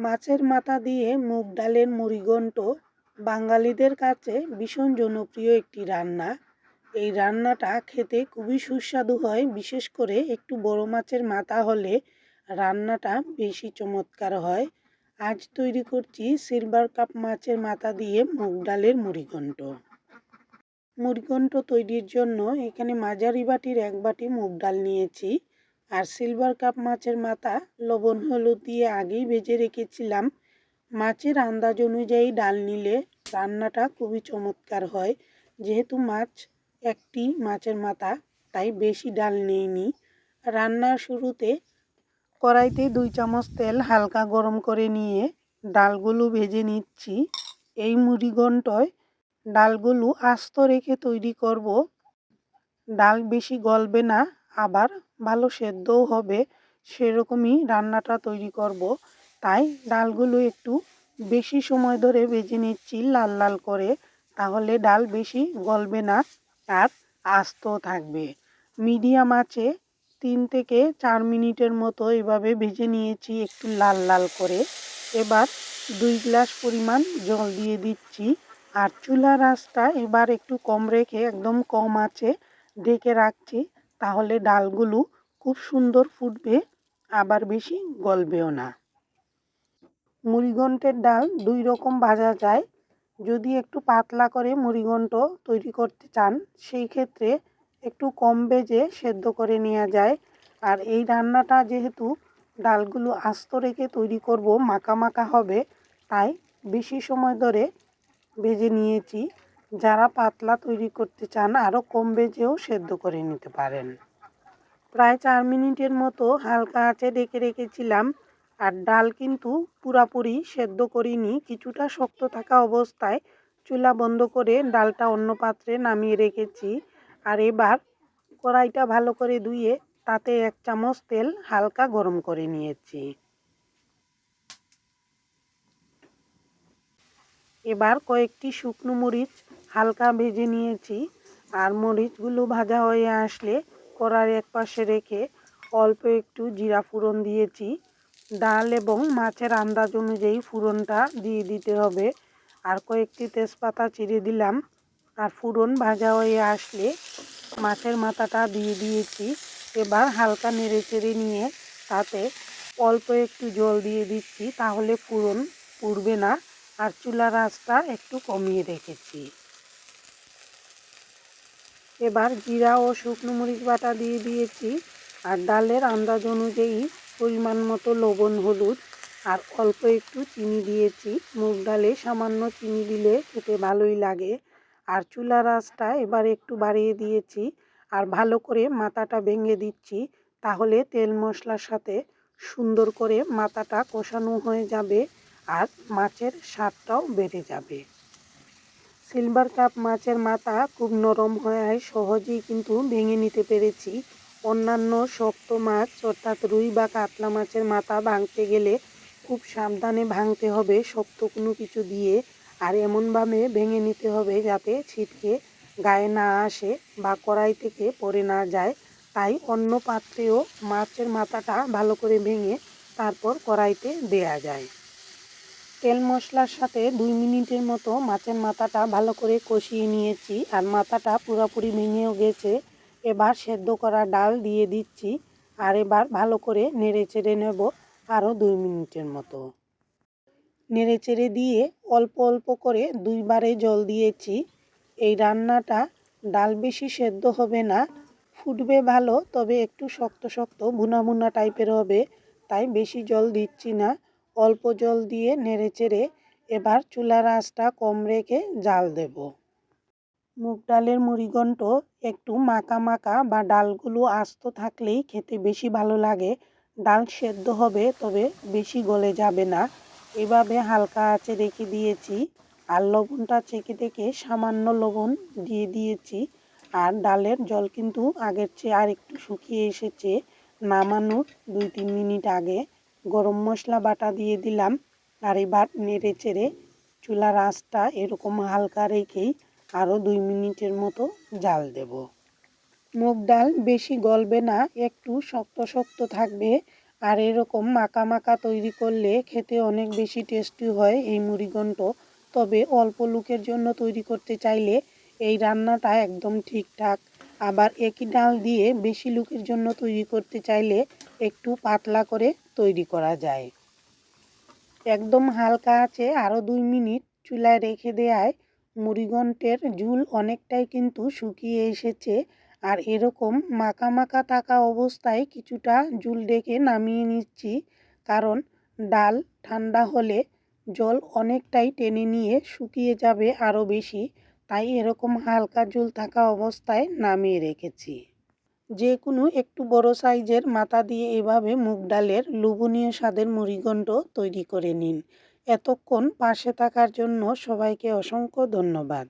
মাছের মাথা দিয়ে মুগ ডালের মুড়িঘণ্ট বাঙালিদের কাছে ভীষণ জনপ্রিয় একটি রান্না। এই রান্নাটা খেতে খুবই সুস্বাদু হয়, বিশেষ করে একটু বড় মাছের মাথা হলে রান্নাটা বেশি চমৎকার হয়। আজ তৈরি করছি সিলভার কাপ মাছের মাথা দিয়ে মুগ ডালের মুড়িঘণ্ট। মুড়িঘণ্ট তৈরির জন্য এখানে মাঝারি বাটির এক বাটি মুগ ডাল নিয়েছি। আর সিলভার কাপ মাছের মাথা লবণ, হলুদ দিয়ে আগেই ভেজে রেখেছিলাম। মাছের আন্দাজ অনুযায়ী ডাল নিলে রান্নাটা খুবই চমৎকার হয়। যেহেতু মাছ একটি মাছের মাথা, তাই বেশি ডাল নেইনি। রান্নার শুরুতে কড়াইতে দুই চামচ তেল হালকা গরম করে নিয়ে ডালগুলো ভেজে নিচ্ছি। এই মুড়িঘণ্টয় ডালগুলো আস্ত রেখে তৈরি করব। ডাল বেশি গলবে না আবার ভালো সেদ্ধও হবে, সেরকমই রান্নাটা তৈরি করব। তাই ডালগুলো একটু বেশি সময় ধরে ভেজে নিচ্ছি লাল লাল করে, তাহলে ডাল বেশি গলবে না, আর আস্ত থাকবে। মিডিয়াম আছে তিন থেকে চার মিনিটের মতো এভাবে ভেজে নিয়েছি একটু লাল লাল করে। এবার দুই গ্লাস পরিমাণ জল দিয়ে দিচ্ছি, আর চুলার আঁচটা এবার একটু কম রেখে, একদম কম আছে ঢেকে রাখছি। তাহলে ডালগুলো খুব সুন্দর ফুটবে, আবার বেশি গলবেও না। মুড়িঘণ্টের ডাল দুই রকম ভাজা যায়। যদি একটু পাতলা করে মুড়িঘণ্ট তৈরি করতে চান, সেই ক্ষেত্রে একটু কম ভেজে সেদ্ধ করে নেওয়া যায়। আর এই রান্নাটা যেহেতু ডালগুলো আস্ত রেখে তৈরি করব, মাখা মাখা হবে, তাই বেশি সময় ধরে ভেজে নিয়েছি। যারা পাতলা তৈরি করতে চান আরও কম বেজেও সেদ্ধ করে নিতে পারেন। প্রায় চার মিনিটের মতো হালকা আঁচে ডেকে রেখেছিলাম আর ডাল কিন্তু পুরাপুরি সেদ্ধ করিনি। কিছুটা শক্ত থাকা অবস্থায় চুলা বন্ধ করে ডালটা অন্য পাত্রে নামিয়ে রেখেছি আর এবার কড়াইটা ভালো করে ধুয়ে তাতে এক চামচ তেল হালকা গরম করে নিয়েছি। এবার কয়েকটি শুকনো মরিচ হালকা ভেজে নিয়েছি আর মরিচগুলো ভাজা হয়ে আসলে কড়ার এক পাশে রেখে অল্প একটু জিরা ফুরন দিয়েছি। ডাল এবং মাছের আন্দাজ অনুযায়ী ফুরনটা দিয়ে দিতে হবে। আর কয়েকটি তেজপাতা চিড়ে দিলাম। আর ফুরন ভাজা হয়ে আসলে মাছের মাথাটা দিয়ে দিয়েছি। এবার হালকা নেড়ে চেড়ে নিয়ে তাতে অল্প একটু জল দিয়ে দিচ্ছি, তাহলে ফুরন পুড়বে না। আর চুলার আঁচটা একটু কমিয়ে রেখেছি। এবার জিরা ও শুকনো মরিচ বাটা দিয়ে দিয়েছি আর ডালের আন্দাজ অনুযায়ী পরিমাণ মতো লবণ, হলুদ আর অল্প একটু চিনি দিয়েছি। মুগ ডালে সামান্য চিনি দিলে খেতে ভালোই লাগে। আর চুলার আঁচটা এবার একটু বাড়িয়ে দিয়েছি আর ভালো করে মাথাটা ভেঙে দিচ্ছি তাহলে তেল মশলার সাথে সুন্দর করে মাথাটা কষানো হয়ে যাবে আর মাছের স্বাদটাও বেড়ে যাবে। সিলভার কাপ মাছের মাথা খুব নরম হওয়ায় সহজেই কিন্তু ভেঙে নিতে পেরেছি। অন্যান্য শক্ত মাছ, অর্থাৎ রুই বা কাতলা মাছের মাথা ভাঙতে গেলে খুব সাবধানে ভাঙতে হবে, শক্ত কোনো কিছু দিয়ে। আর এমনভাবে ভেঙে নিতে হবে যাতে ছিটকে গায়ে না আসে বা কড়াই থেকে পড়ে না যায়। তাই অন্য পাত্রেও মাছের মাথাটা ভালো করে ভেঙে তারপর কড়াইতে দেয়া যায়। তেল মশলার সাথে দুই মিনিটের মতো মাছের মাথাটা ভালো করে কষিয়ে নিয়েছি আর মাথাটা পুরোপুরি ভেঙেও গেছে। এবার সেদ্ধ করা ডাল দিয়ে দিচ্ছি আর এবার ভালো করে নেড়ে চেড়ে নেব আরও দুই মিনিটের মতো। নেড়ে চেড়ে দিয়ে অল্প অল্প করে দুইবারে জল দিয়েছি। এই রান্নাটা ডাল বেশি সেদ্ধ হবে না, ফুটবে ভালো, তবে একটু শক্ত শক্ত ভুনা ভুনা টাইপের হবে, তাই বেশি জল দিচ্ছি না। অল্প জল দিয়ে নেড়েচেড়ে এবার চুলার আঁচটা কম রেখে জাল দেব। মুগ ডালের মুড়িঘণ্ট একটু মাখা মাখা বা ডালগুলো আস্ত থাকলেই খেতে বেশি ভালো লাগে। ডাল সেদ্ধ হবে, তবে বেশি গলে যাবে না। এভাবে হালকা আঁচে রেখে দিয়েছি আর লবণটা চেকে দেখে সামান্য লবণ দিয়ে দিয়েছি। আর ডালের জল কিন্তু আগের চেয়ে আর একটু শুকিয়ে এসেছে, নামানোর দুই তিন মিনিট আগে। গরম মশলা বাটা দিয়ে দিলাম আর এবার নেড়ে চেড়ে চুলার আঁচটা এরকম হালকা রেখেই আরও দুই মিনিটের মতো জাল দেব। মুগ ডাল বেশি গলবে না, একটু শক্ত শক্ত থাকবে আর এরকম মাখা মাখা তৈরি করলে খেতে অনেক বেশি টেস্টি হয় এই মুড়িঘণ্ট তবে অল্প লোকের জন্য তৈরি করতে চাইলে এই রান্নাটা একদম ঠিকঠাক। আবার একই ডাল দিয়ে বেশি লোকের জন্য তৈরি করতে চাইলে একটু পাতলা করে তৈরি করা যায়। একদম হালকা আছে আরও দুই মিনিট চুলায় রেখে দেওয়ায় মুড়িঘণ্টের ঝুল অনেকটাই কিন্তু শুকিয়ে এসেছে আর এরকম মাখা মাখা থাকা অবস্থায় কিছুটা ঝুল ডেকে নামিয়ে নিচ্ছি কারণ ডাল ঠান্ডা হলে জল অনেকটাই টেনে নিয়ে শুকিয়ে যাবে আরও বেশি, তাই এরকম হালকা ঝুল থাকা অবস্থায় নামিয়ে রেখেছি। যে কোনো একটু বড় সাইজের মাথা দিয়ে এভাবে মুগ ডালের লোভনীয় স্বাদের মুড়িঘণ্ট তৈরি করে নিন। এতক্ষণ পাশে থাকার জন্য সবাইকে অসংখ্য ধন্যবাদ।